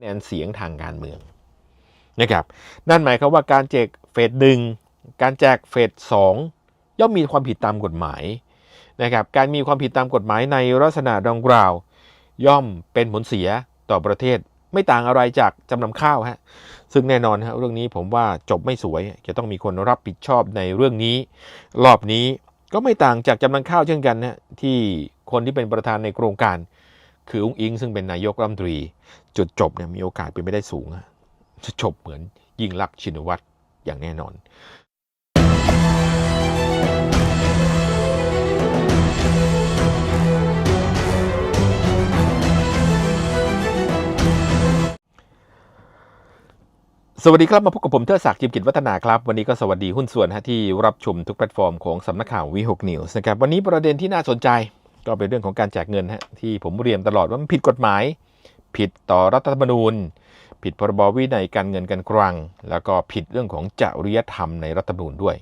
แนนเสียงทางการเมืองนะครับนั่นหมายความว่าการแจกเฟสหนึ่งการแจกเฟสสองย่อมมีความผิดตามกฎหมายนะครับการมีความผิดตามกฎหมายในลักษณะดังกล่าว ย่อมเป็นผลเสียต่อประเทศไม่ต่างอะไรจากจำนำข้าวฮะซึ่งแน่นอนฮะเรื่องนี้ผมว่าจบไม่สวย จะต้องมีคนรับผิดชอบในเรื่องนี้ รอบนี้ก็ไม่ต่างจากจำนำข้าวเช่นกันนะที่คนที่เป็นประธานในโครงการ คืออุ้งอิงซึ่งเป็นนายกรัฐมนตรี จุดจบเนี่ยมีโอกาสเป็นไปได้สูงอะจะจบเหมือนยิ่งลักชินวัตรอย่างแน่นอนสวัสดีครับ มาพบกับผมเทิดศักดิ์จิมกิจวัฒนาครับ วันนี้ก็สวัสดีหุ้นส่วนฮะที่รับชมทุกแพลตฟอร์มของสำนักข่าววีหกนิวส์นะครับ วันนี้ประเด็นที่น่าสนใจ ก็เป็นเรื่องของการแจกเงินฮะที่ผมเรียนตลอดว่ามันผิดกฎหมาย ผิดต่อรัฐธรรมนูญ ผิดพรบวินัยการเงินการคลัง แล้วก็ผิดเรื่องของจริยธรรมในรัฐธรรมนูญด้วย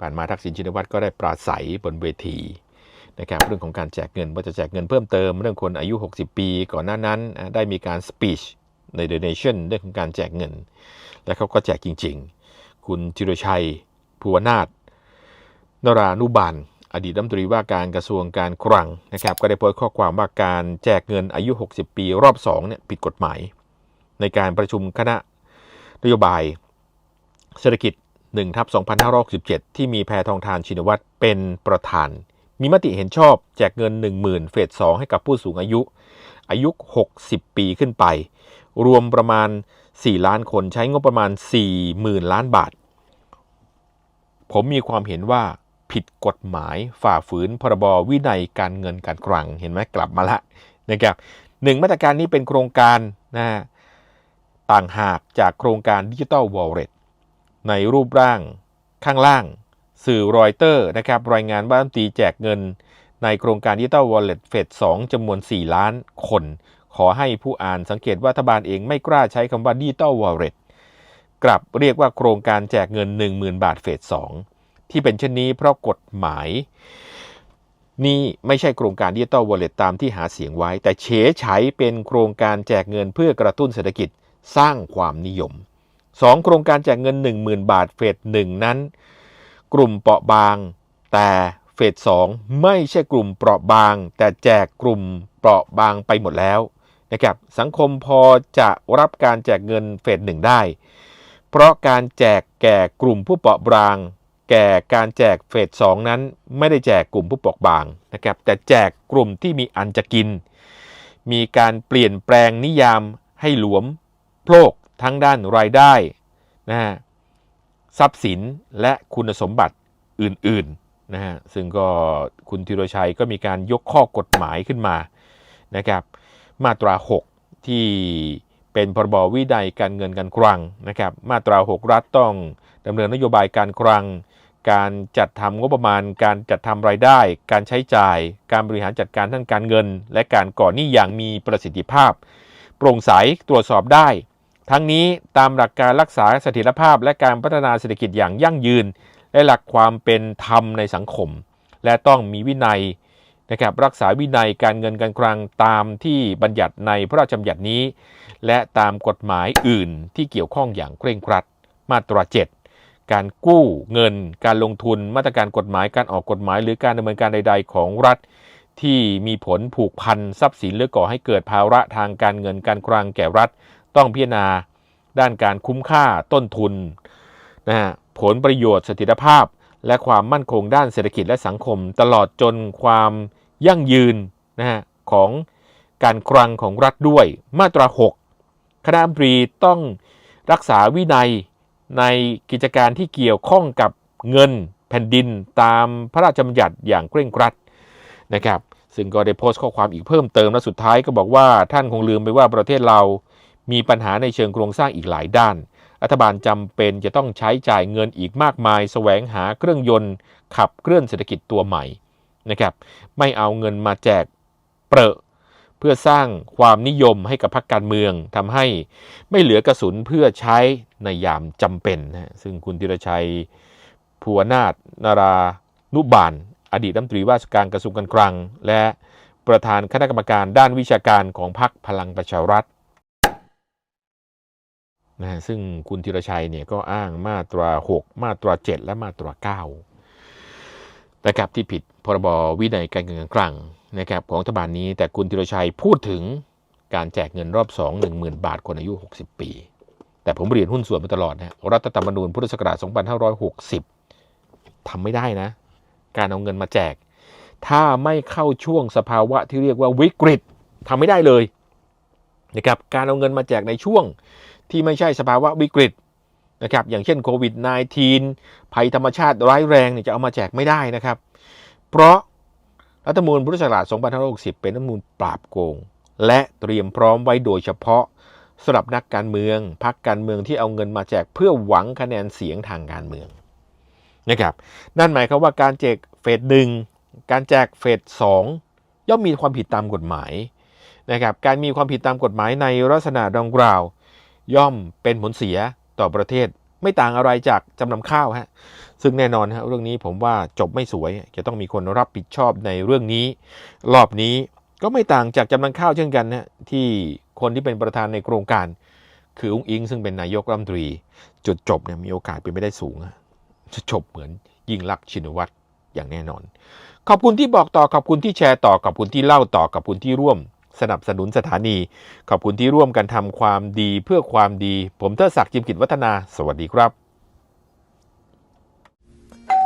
ผ่านมาทักษิณชินวัตรก็ได้ปราศัยบนเวทีนะครับเรื่องของการแจกเงินว่าจะแจกเงินเพิ่มเติม เรื่องคนอายุ 60 ปี ก่อนหน้านั้นได้มีการสปีชใน The Nation เรื่องของการแจกเงิน และเขาก็แจกจริง ๆ คุณจิรชัยภูวนาถนรานุบาล อดีตรัฐมนตรีว่าการกระทรวงการคลังนะครับก็ได้โพสต์ข้อความว่าการแจกเงินอายุ 60 ปีรอบ2เนี่ยผิดกฎหมาย ในการประชุมคณะนโยบาย เศรษฐกิจ1ทับ2567 ที่มีแพทองทานชินวัตรเป็นประธาน มีมติเห็นชอบแจกเงิน 10,000 เฟส2ให้กับผู้สูงอายุ อายุ 60 ปีขึ้นไป รวมประมาณ 4 ล้านคนใช้งบประมาณ 40,000 ล้านบาท ผมมีความเห็นว่า ผิดกฎหมายฝ่าฝืนพรบวินัยการเงินการคลังเห็นไหมกลับมาละนะครับหนึ่งมาตรการนี้เป็นโครงการนะต่างหากจากโครงการดิจิ t a ลวอลเล็ตในรูปร่างข้างล่าง สื่อรอยเตอร์นะครับรายงานว่ารัฐมนตรีแจกเงิน ในโครงการดิจิ t a ลวอลเล็ตเฟส2จำนวน 4 ล้านคน ขอให้ผู้อ่านสังเกตว่ารัฐบาลเองไม่กล้าใช้คำว่าดิจิ t a ลวอลเล็ตกลับเรียกว่าโครงการแจกเงิน 10,000 บาทเฟส2 ที่เป็นเช่นนี้เพราะกฎหมาย นี่ไม่ใช่โครงการดิจิ t a ลวอลเล็ตตามที่หาเสียงไว้ แต่เฉยฉเป็นโครงการแจกเงินเพื่อกระตุ้นเศรษฐกิจสร้างความนิยม 2 โครงการแจกเงิน 10,000 บาทเฟส1นั้น กลุ่มเปราะบาง แต่เฟส2ไม่ใช่กลุ่มเปราะบาง แต่แจกกลุ่มเปราะบางไปหมดแล้วนะครับสังคมพอจะรับการแจกเงินเฟสหนึ่งได้ เพราะการแจกแก่กลุ่มผู้เปราะบาง แก่การแจกเฟสสองนั้น ไม่ได้แจกกลุ่มผู้ปราะบางนะครับแต่แจกกลุ่มที่มีอันจะกิน มีการเปลี่ยนแปลงนิยามให้หลวมโพลกทั้งด้านรายได้นะฮะทรัพย์สินและคุณสมบัติอื่นๆนะฮะซึ่งก็คุณธีรชัยก็มีการยกข้อกฎหมายขึ้นมานะครับมาตรา 6 ที่เป็นพรบวินัยการเงินการคลังนะครับมาตรา 6 รัฐต้องดำเนินนโยบายการคลัง การจัดทำงบประมาณ การจัดทำรายได้ การใช้จ่าย การบริหารจัดการทางการเงิน และการก่อหนี้อย่างมีประสิทธิภาพ โปร่งใสตรวจสอบได้ ทั้งนี้ตามหลักการรักษาเสถียรภาพ และการพัฒนาเศรษฐกิจอย่างยั่งยืน และหลักความเป็นธรรมในสังคม และต้องมีวินัยนะครับรักษาวินัยการเงินการคลังตามที่บัญญัติในพระราชบัญญัตินี้ และตามกฎหมายอื่นที่เกี่ยวข้องอย่างเคร่งครัด มาตรา 7 การกู้เงิน การลงทุนมาตรการกฎหมายการออกกฎหมาย หรือการดำเนินการใด ๆ ของรัฐ ที่มีผลผูกพันทรัพย์สินหรือก่อให้เกิดภาระทางการเงินการคลังแก่รัฐ ต้องพิจารณาด้านการคุ้มค่าต้นทุนนะฮะผลประโยชน์สถียรภาพ และความมั่นคงด้านเศรษฐกิจและสังคม ตลอดจนความยั่งยืนนะฮะของการคลังของรัฐด้วย มาตรา 6 คณะมนตรีต้องรักษาวินัย ในกิจการที่เกี่ยวข้องกับเงินแผ่นดินตามพระราชบัญญัติอย่างเคร่งครัดนะครับ ซึ่งก็ได้โพสต์ข้อความอีกเพิ่มเติมและสุดท้ายก็บอกว่าท่านคงลืมไปว่าประเทศเรามีปัญหาในเชิงโครงสร้างอีกหลายด้าน รัฐบาลจำเป็นจะต้องใช้จ่ายเงินอีกมากมายแสวงหาเครื่องยนต์ ขับเคลื่อนเศรษฐกิจตัวใหม่นะครับ ไม่เอาเงินมาแจกเปรอะ พื่อสร้างความนิยมให้กับพรรคการเมืองทำให้ไม่เหลือกระสุนเพื่อใช้ในยามจำเป็นนะซึ่งคุณธีรชัยภูวนาถนารานุบาล อดีตรัฐมนตรีว่าการกระทรวงการคลัง และประธานคณะกรรมการด้านวิชาการของพรรคพลังประชารัฐนะฮะซึ่งคุณธีรชัยเนี่ยก็อ้างมาตรา 6 มาตรา 7 และมาตรา 9นะครับที่ผิด พรบวินัยการเงินการคลังนะครับของรัฐบาลนี้ แต่คุณธีรชัยพูดถึงการแจกเงินรอบ 2 10,000 บาทคนอายุ 60 ปี แต่ผมเรียนหุ้นส่วนมาตลอดนะรัฐธรรมนูญพุทธศักราช2560ทำไม่ได้นะ การเอาเงินมาแจก ถ้าไม่เข้าช่วงสภาวะที่เรียกว่าวิกฤตทำไม่ได้เลยนะครับการเอาเงินมาแจกในช่วงที่ไม่ใช่สภาวะวิกฤตนะครับอย่างเช่นโควิด -19 ภัยธรรมชาติร้ายแรงเนี่ยจะเอามาแจกไม่ได้นะครับ เพราะรัฐธรรมนูญพุทธศักราช2560 เป็นรัฐธรรมนูญปราบโกง และเตรียมพร้อมไว้โดยเฉพาะสำหรับนักการเมืองพรรคการเมืองที่เอาเงินมาแจกเพื่อหวังคะแนนเสียงทางการเมืองนะครับนั่นหมายความว่าการแจกเฟสหนึ่งการแจกเฟสสองย่อมมีความผิดตามกฎหมายนะครับการมีความผิดตามกฎหมายในลักษณะดังกล่าว ย่อมเป็นผลเสียต่อประเทศไม่ต่างอะไรจากจำนำข้าวฮะ ซึ่งแน่นอนฮะเรื่องนี้ผมว่าจบไม่สวย จะต้องมีคนรับผิดชอบในเรื่องนี้ รอบนี้ก็ไม่ต่างจากจำนำข้าวเช่นกันนะที่คนที่เป็นประธานในโครงการ คืออุ้งอิง ซึ่งเป็นนายกรัฐมนตรี จุดจบเนี่ยมีโอกาสเป็นไม่ได้สูงจะจบเหมือนยิ่งลักษณ์ชินวัตรอย่างแน่นอน ขอบคุณที่บอกต่อขอบคุณที่แชร์ต่อขอบคุณที่เล่าต่อขอบคุณที่ร่วม สนับสนุนสถานี ขอบคุณที่ร่วมกันทำความดีเพื่อความดี ผมเทดศักดิ์จิมกิจวัฒนา สวัสดีครับ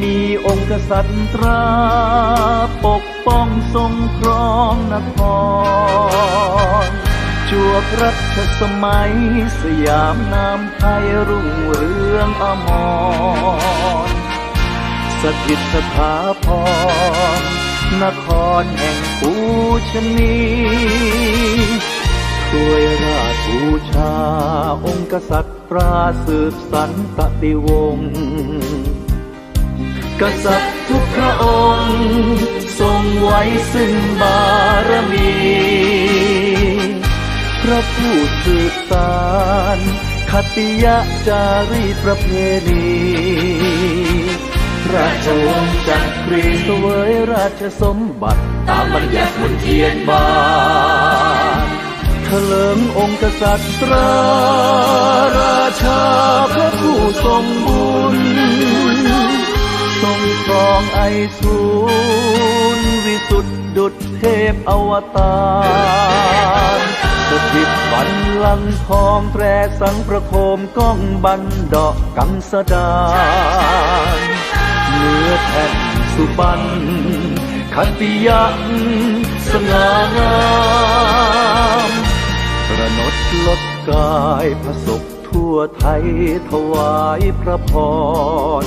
มีองค์กษัตริย์ตราปกป้องทรงครองนครจวบรัชสมัยสยามนามไทยรุ่งเรืองอมรสถิตสถาพรนครแห่งปูชนีช่วยราชบูชาองค์กษัตริย์ปราสืบสันตติวงศ์ กษัตริย์ทุกพระองค์ ทรงไว้ซึ่งบารมี พระผู้สืบสารคติยะจารีประเพณีราชวงศ์จักรีเสวยราชสมบัติ ตามบัญญัติมนเทียนบานเถลิงองค์กษัตริย์ตราราชาพระผู้ทรงบุญ ทรงครองไอสูรวิสุทธิดุจเทพอวตารสถิตบันลังทองแตรสังประโคมก้องบันดอกกังสดานเนื้อแผ่นสุบันขันติยักสง่างามประนดลดกายพระศกทั่วไทยถวายพระพร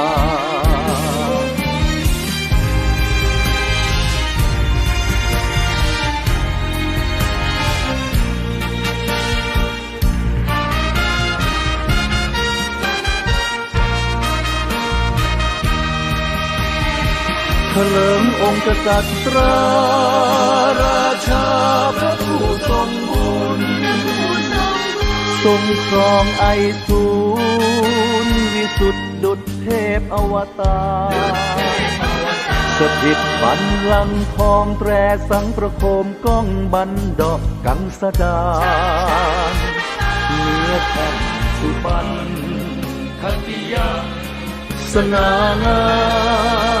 เถลิงองค์กษัตริย์ราราชาพระผู้ทรงบุญทรงครองไอสูรวิสุทธิดุจเทพอวตารสถิตบันลังทองแตรสังประโคมก้องบันดอกกังสดาเนื้อแผ่นสุบันคันติยาสง่างาม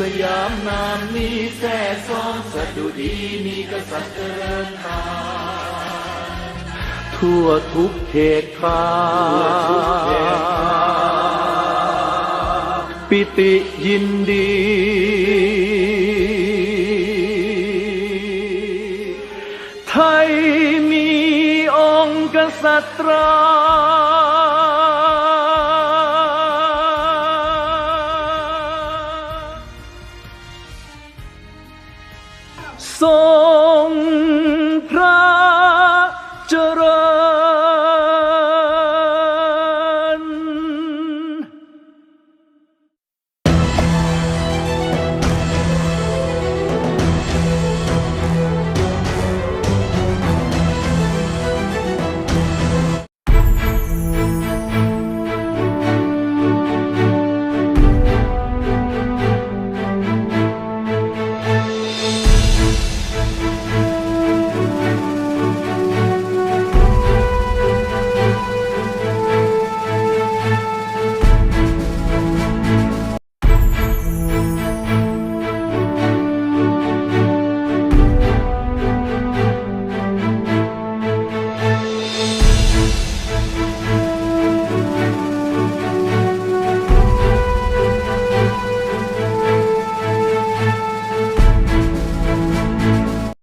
สยามนามนี้แท้สองสดุดีมีกษัตริย์เจริญตามทั่วทุกเขตขาปิติยินดี ไทยมีองค์กษัตรา ทรง